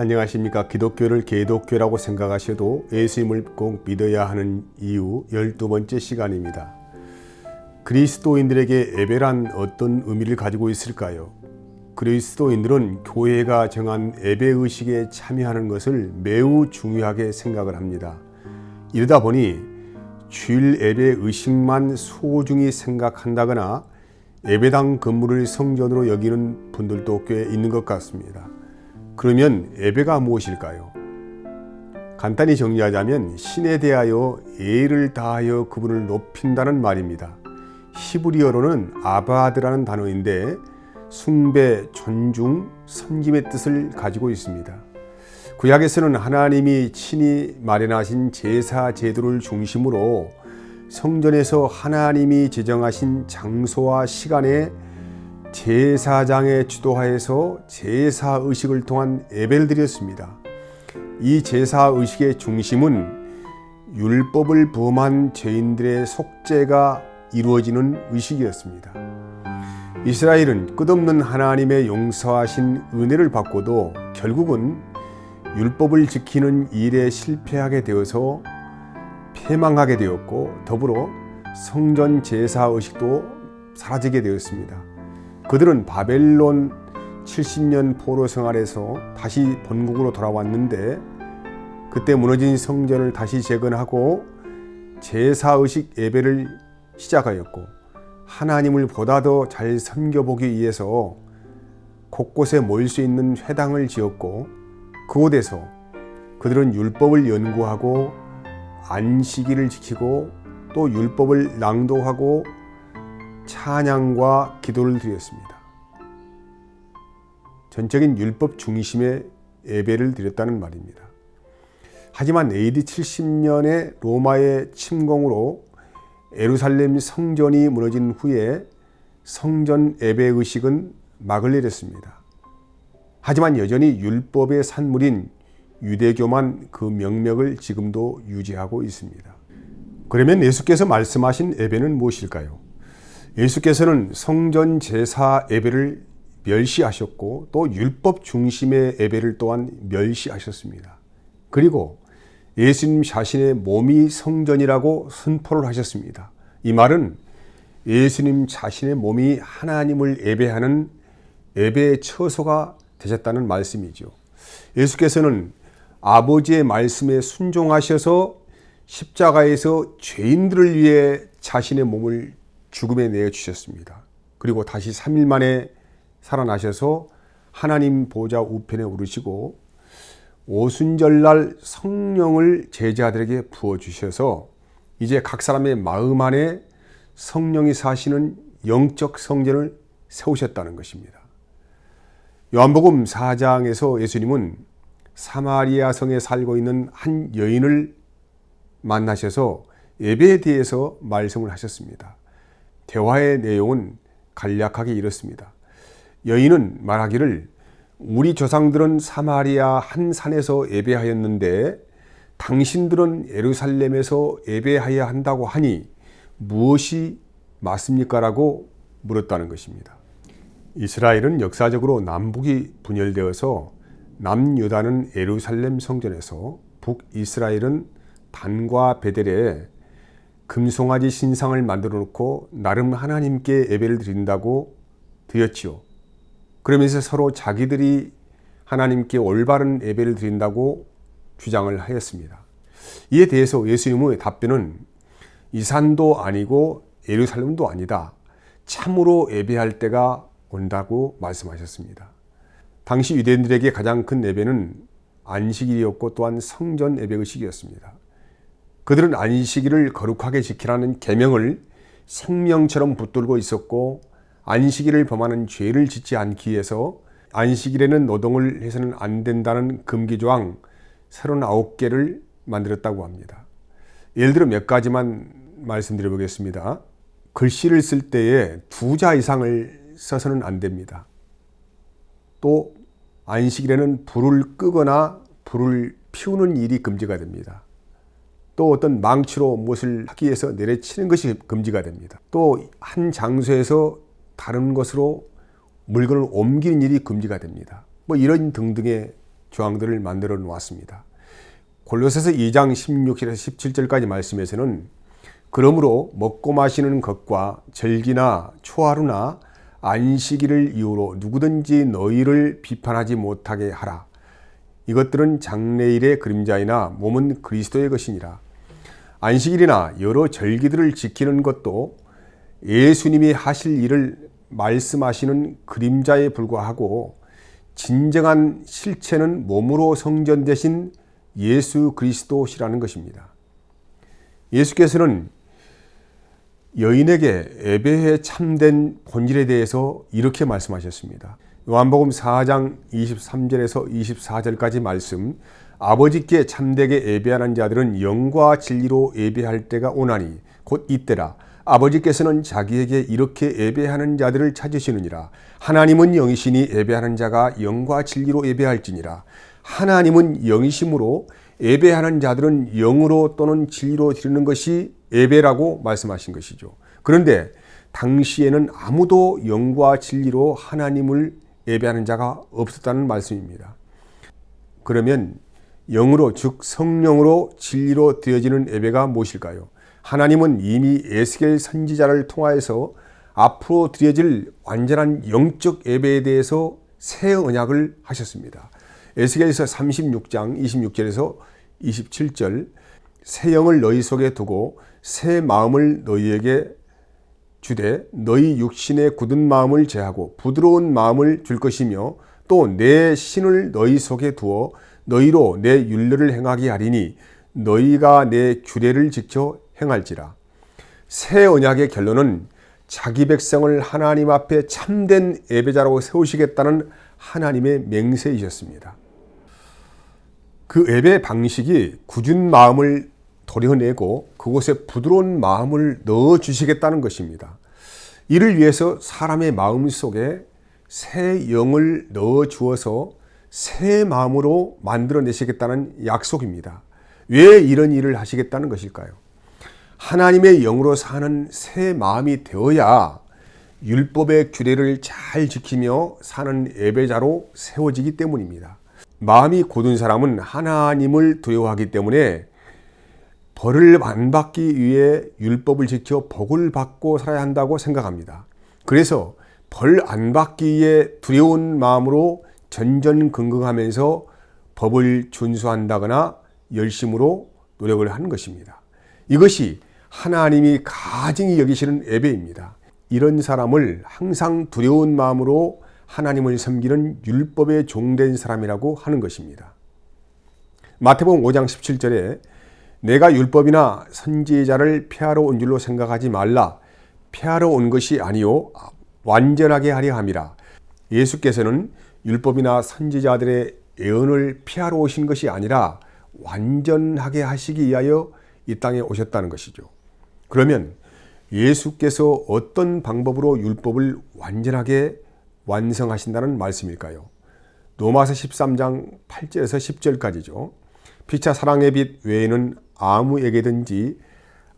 안녕하십니까. 기독교를 개독교라고 생각하셔도 예수님을 꼭 믿어야 하는 이유 12번째 시간입니다. 그리스도인들에게 예배란 어떤 의미를 가지고 있을까요? 그리스도인들은 교회가 정한 예배 의식에 참여하는 것을 매우 중요하게 생각을 합니다. 이러다 보니 주일 예배 의식만 소중히 생각한다거나 예배당 건물을 성전으로 여기는 분들도 꽤 있는 것 같습니다. 그러면 예배가 무엇일까요? 간단히 정리하자면 신에 대하여 예를 다하여 그분을 높인다는 말입니다. 히브리어로는 아바드라는 단어인데 숭배, 존중, 섬김의 뜻을 가지고 있습니다. 구약에서는 하나님이 친히 마련하신 제사 제도를 중심으로 성전에서 하나님이 지정하신 장소와 시간에 제사장의 주도하에서 제사 의식을 통한 예배를 드렸습니다. 이 제사 의식의 중심은 율법을 범한 죄인들의 속죄가 이루어지는 의식이었습니다. 이스라엘은 끝없는 하나님의 용서하신 은혜를 받고도 결국은 율법을 지키는 일에 실패하게 되어서 패망하게 되었고 더불어 성전 제사 의식도 사라지게 되었습니다. 그들은 바벨론 70년 포로 생활에서 다시 본국으로 돌아왔는데 그때 무너진 성전을 다시 재건하고 제사 의식 예배를 시작하였고 하나님을 보다 더 잘 섬겨보기 위해서 곳곳에 모일 수 있는 회당을 지었고 그곳에서 그들은 율법을 연구하고 안식일을 지키고 또 율법을 낭독하고 찬양과 기도를 드렸습니다. 전적인 율법 중심의 예배를 드렸다는 말입니다. 하지만 AD 70년에 로마의 침공으로 에루살렘 성전이 무너진 후에 성전 예배 의식은 막을 내렸습니다. 하지만 여전히 율법의 산물인 유대교만 그 명맥을 지금도 유지하고 있습니다. 그러면 예수께서 말씀하신 예배는 무엇일까요? 예수께서는 성전 제사 예배를 멸시하셨고 또 율법 중심의 예배를 또한 멸시하셨습니다. 그리고 예수님 자신의 몸이 성전이라고 선포를 하셨습니다. 이 말은 예수님 자신의 몸이 하나님을 예배하는 예배의 처소가 되셨다는 말씀이죠. 예수께서는 아버지의 말씀에 순종하셔서 십자가에서 죄인들을 위해 자신의 몸을 죽음에 내어 주셨습니다. 그리고 다시 3일 만에 살아나셔서 하나님 보좌 우편에 오르시고 오순절날 성령을 제자들에게 부어 주셔서 이제 각 사람의 마음 안에 성령이 사시는 영적 성전을 세우셨다는 것입니다. 요한복음 4장에서 예수님은 사마리아 성에 살고 있는 한 여인을 만나셔서 예배에 대해서 말씀을 하셨습니다. 대화의 내용은 간략하게 이렇습니다. 여인은 말하기를 우리 조상들은 사마리아 한 산에서 예배하였는데 당신들은 예루살렘에서 예배하여야 한다고 하니 무엇이 맞습니까? 라고 물었다는 것입니다. 이스라엘은 역사적으로 남북이 분열되어서 남유다는 예루살렘 성전에서 북이스라엘은 단과 베델에 금송아지 신상을 만들어 놓고 나름 하나님께 예배를 드린다고 드렸지요. 그러면서 서로 자기들이 하나님께 올바른 예배를 드린다고 주장을 하였습니다. 이에 대해서 예수님의 답변은 이 산도 아니고 예루살렘도 아니다. 참으로 예배할 때가 온다고 말씀하셨습니다. 당시 유대인들에게 가장 큰 예배는 안식일이었고 또한 성전 예배 의식이었습니다. 그들은 안식일을 거룩하게 지키라는 계명을 생명처럼 붙들고 있었고 안식일을 범하는 죄를 짓지 않기 위해서 안식일에는 노동을 해서는 안 된다는 금기 조항 39개를 만들었다고 합니다. 예를 들어 몇 가지만 말씀드려 보겠습니다. 글씨를 쓸 때에 두 자 이상을 써서는 안 됩니다. 또 안식일에는 불을 끄거나 불을 피우는 일이 금지가 됩니다. 또 어떤 망치로 무엇을 하기 위해서 내려치는 것이 금지가 됩니다. 또 한 장소에서 다른 것으로 물건을 옮기는 일이 금지가 됩니다. 뭐 이런 등등의 조항들을 만들어 놓았습니다. 골로새서 2장 16절에서 17절까지 말씀에서는 그러므로 먹고 마시는 것과 절기나 초하루나 안식일을 이유로 누구든지 너희를 비판하지 못하게 하라. 이것들은 장래일의 그림자이나 몸은 그리스도의 것이니라. 안식일이나 여러 절기들을 지키는 것도 예수님이 하실 일을 말씀하시는 그림자에 불과하고 진정한 실체는 몸으로 성전되신 예수 그리스도시라는 것입니다. 예수께서는 여인에게 예배에 참된 본질에 대해서 이렇게 말씀하셨습니다. 요한복음 4장 23절에서 24절까지 말씀 아버지께 참되게 예배하는 자들은 영과 진리로 예배할 때가 오나니 곧 이때라 아버지께서는 자기에게 이렇게 예배하는 자들을 찾으시느니라 하나님은 영이시니 예배하는 자가 영과 진리로 예배할지니라 하나님은 영이심으로 예배하는 자들은 영으로 또는 진리로 드리는 것이 예배라고 말씀하신 것이죠. 그런데 당시에는 아무도 영과 진리로 하나님을 예배하는 자가 없었다는 말씀입니다. 그러면 영으로 즉 성령으로 진리로 되어지는 예배가 무엇일까요? 하나님은 이미 에스겔 선지자를 통하여서 앞으로 드려질 완전한 영적 예배에 대해서 새 언약을 하셨습니다. 에스겔서 36장 26절에서 27절 새 영을 너희 속에 두고 새 마음을 너희에게 주되 너희 육신의 굳은 마음을 제하고 부드러운 마음을 줄 것이며 또 내 신을 너희 속에 두어 너희로 내 율례를 행하게 하리니 너희가 내 규례를 지켜 행할지라 새 언약의 결론은 자기 백성을 하나님 앞에 참된 예배자라고 세우시겠다는 하나님의 맹세이셨습니다. 그 예배 방식이 굳은 마음을 도려내고 그곳에 부드러운 마음을 넣어 주시겠다는 것입니다. 이를 위해서 사람의 마음 속에 새 영을 넣어 주어서 새 마음으로 만들어 내시겠다는 약속입니다. 왜 이런 일을 하시겠다는 것일까요? 하나님의 영으로 사는 새 마음이 되어야 율법의 규례를 잘 지키며 사는 예배자로 세워지기 때문입니다. 마음이 고든 사람은 하나님을 두려워하기 때문에 벌을 안 받기 위해 율법을 지켜 복을 받고 살아야 한다고 생각합니다. 그래서 벌 안 받기 위해 두려운 마음으로 전전긍긍하면서 법을 준수한다거나 열심으로 노력을 하는 것입니다. 이것이 하나님이 가증히 여기시는 예배입니다. 이런 사람을 항상 두려운 마음으로 하나님을 섬기는 율법에 종된 사람이라고 하는 것입니다. 마태복음 5장 17절에 내가 율법이나 선지자를 폐하러 온 줄로 생각하지 말라. 폐하러 온 것이 아니요 완전하게 하려 함이라. 예수께서는 율법이나 선지자들의 예언을 피하러 오신 것이 아니라 완전하게 하시기 위하여 이 땅에 오셨다는 것이죠. 그러면 예수께서 어떤 방법으로 율법을 완전하게 완성하신다는 말씀일까요? 로마서 13장 8절에서 10절까지죠. 피차 사랑의 빛 외에는 아무에게든지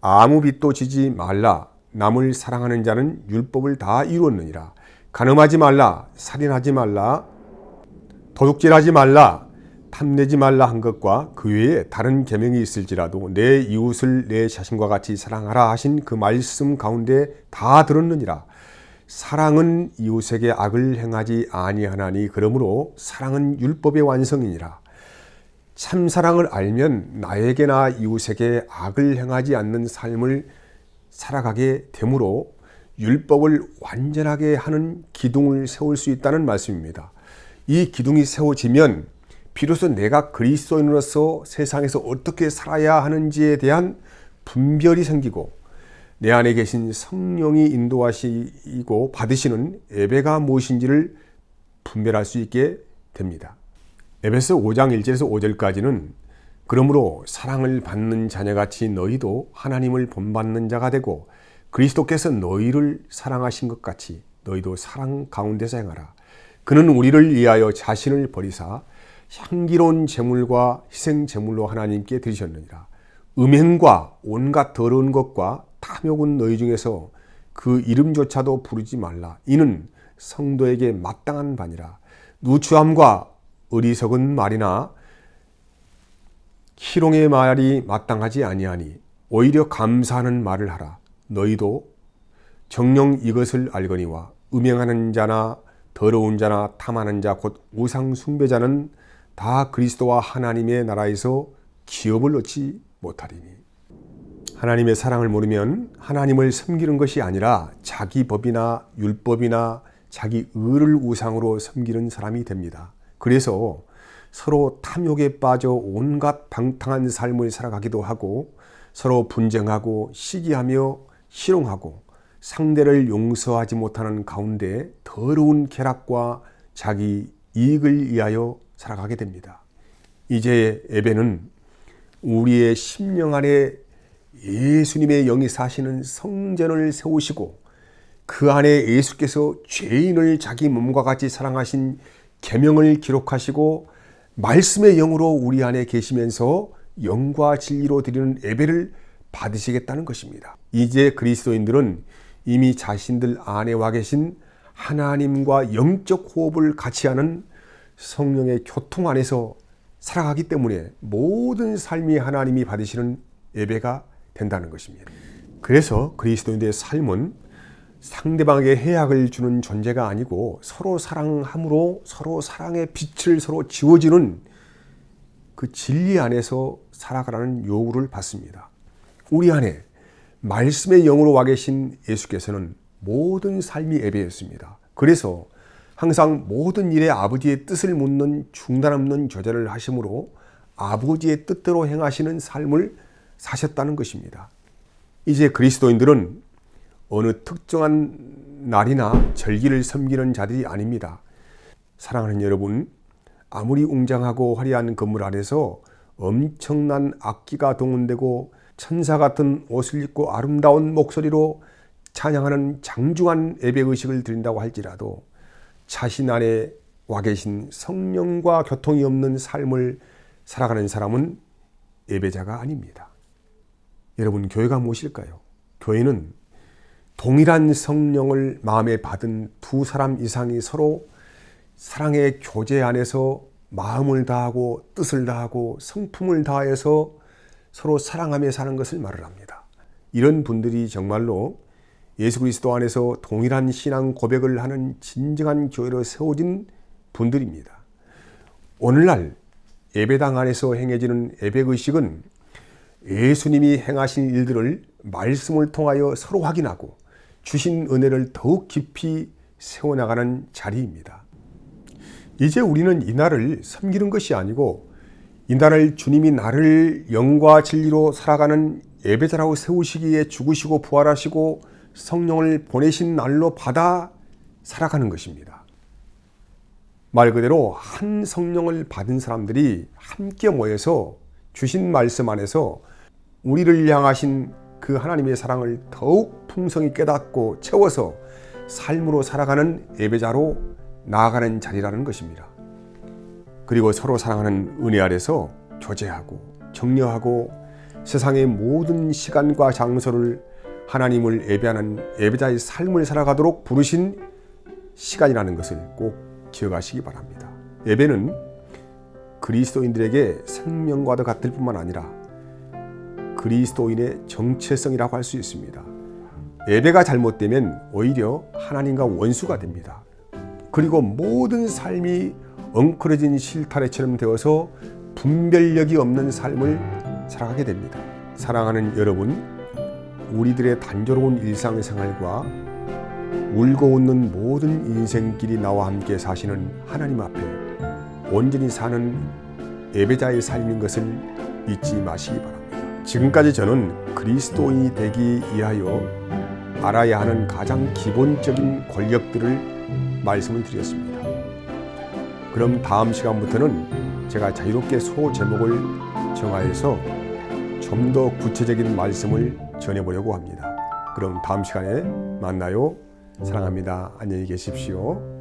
아무 빛도 지지 말라. 남을 사랑하는 자는 율법을 다 이루었느니라. 간음하지 말라. 살인하지 말라. 도둑질하지 말라. 탐내지 말라 한 것과 그 외에 다른 계명이 있을지라도 내 이웃을 내 자신과 같이 사랑하라 하신 그 말씀 가운데 다 들었느니라. 사랑은 이웃에게 악을 행하지 아니하나니 그러므로 사랑은 율법의 완성이니라. 참 사랑을 알면 나에게나 이웃에게 악을 행하지 않는 삶을 살아가게 되므로 율법을 완전하게 하는 기둥을 세울 수 있다는 말씀입니다. 이 기둥이 세워지면 비로소 내가 그리스도인으로서 세상에서 어떻게 살아야 하는지에 대한 분별이 생기고 내 안에 계신 성령이 인도하시고 받으시는 예배가 무엇인지를 분별할 수 있게 됩니다. 에베소 5장 1절에서 5절까지는 그러므로 사랑을 받는 자녀같이 너희도 하나님을 본받는 자가 되고 그리스도께서 너희를 사랑하신 것 같이 너희도 사랑 가운데서 행하라. 그는 우리를 위하여 자신을 버리사 향기로운 제물과 희생 제물로 하나님께 드리셨느니라. 음행과 온갖 더러운 것과 탐욕은 너희 중에서 그 이름조차도 부르지 말라. 이는 성도에게 마땅한 바니라. 누추함과 어리석은 말이나 희롱의 말이 마땅하지 아니하니 오히려 감사하는 말을 하라. 너희도 정령 이것을 알거니와 음행하는 자나 더러운 자나 탐하는 자 곧 우상 숭배자는 다 그리스도와 하나님의 나라에서 기업을 얻지 못하리니 하나님의 사랑을 모르면 하나님을 섬기는 것이 아니라 자기 법이나 율법이나 자기 의를 우상으로 섬기는 사람이 됩니다. 그래서 서로 탐욕에 빠져 온갖 방탕한 삶을 살아가기도 하고 서로 분쟁하고 시기하며 실용하고 상대를 용서하지 못하는 가운데 더러운 쾌락과 자기 이익을 위하여 살아가게 됩니다. 이제 예배는 우리의 심령 안에 예수님의 영이 사시는 성전을 세우시고 그 안에 예수께서 죄인을 자기 몸과 같이 사랑하신 계명을 기록하시고 말씀의 영으로 우리 안에 계시면서 영과 진리로 드리는 예배를 받으시겠다는 것입니다. 이제 그리스도인들은 이미 자신들 안에 와 계신 하나님과 영적 호흡을 같이 하는 성령의 교통 안에서 살아가기 때문에 모든 삶이 하나님이 받으시는 예배가 된다는 것입니다. 그래서 그리스도인들의 삶은 상대방에게 해악을 주는 존재가 아니고 서로 사랑함으로 서로 사랑의 빛을 서로 지워지는 그 진리 안에서 살아가라는 요구를 받습니다. 우리 안에 말씀의 영으로 와 계신 예수께서는 모든 삶이 예배였습니다. 그래서 항상 모든 일에 아버지의 뜻을 묻는 중단 없는 조절을 하심으로 아버지의 뜻대로 행하시는 삶을 사셨다는 것입니다. 이제 그리스도인들은 어느 특정한 날이나 절기를 섬기는 자들이 아닙니다. 사랑하는 여러분, 아무리 웅장하고 화려한 건물 안에서 엄청난 악기가 동원되고 천사 같은 옷을 입고 아름다운 목소리로 찬양하는 장중한 예배 의식을 드린다고 할지라도 자신 안에 와 계신 성령과 교통이 없는 삶을 살아가는 사람은 예배자가 아닙니다. 여러분, 교회가 무엇일까요? 교회는 동일한 성령을 마음에 받은 두 사람 이상이 서로 사랑의 교제 안에서 마음을 다하고 뜻을 다하고 성품을 다해서 서로 사랑하며 사는 것을 말을 합니다. 이런 분들이 정말로 예수 그리스도 안에서 동일한 신앙 고백을 하는 진정한 교회로 세워진 분들입니다. 오늘날 예배당 안에서 행해지는 예배 의식은 예수님이 행하신 일들을 말씀을 통하여 서로 확인하고 주신 은혜를 더욱 깊이 세워나가는 자리입니다. 이제 우리는 이 날을 섬기는 것이 아니고 이 날을 주님이 나를 영과 진리로 살아가는 예배자라고 세우시기에 죽으시고 부활하시고 성령을 보내신 날로 받아 살아가는 것입니다. 말 그대로 한 성령을 받은 사람들이 함께 모여서 주신 말씀 안에서 우리를 향하신 그 하나님의 사랑을 더욱 풍성히 깨닫고 채워서 삶으로 살아가는 예배자로 나아가는 자리라는 것입니다. 그리고 서로 사랑하는 은혜 아래서 교제하고 격려하고 세상의 모든 시간과 장소를 하나님을 예배하는 예배자의 삶을 살아가도록 부르신 시간이라는 것을 꼭 기억하시기 바랍니다. 예배는 그리스도인들에게 생명과도 같을 뿐만 아니라 그리스도인의 정체성이라고 할 수 있습니다. 예배가 잘못되면 오히려 하나님과 원수가 됩니다. 그리고 모든 삶이 엉클어진 실타래처럼 되어서 분별력이 없는 삶을 살아가게 됩니다. 사랑하는 여러분, 우리들의 단조로운 일상생활과 울고 웃는 모든 인생길이 나와 함께 사시는 하나님 앞에 온전히 사는 예배자의 삶인 것을 잊지 마시기 바랍니다. 지금까지 저는 그리스도인이 되기 위하여 알아야 하는 가장 기본적인 권력들을 말씀을 드렸습니다. 그럼 다음 시간부터는 제가 자유롭게 소 제목을 정하여서 좀 더 구체적인 말씀을 전해보려고 합니다. 그럼 다음 시간에 만나요. 사랑합니다. 안녕히 계십시오.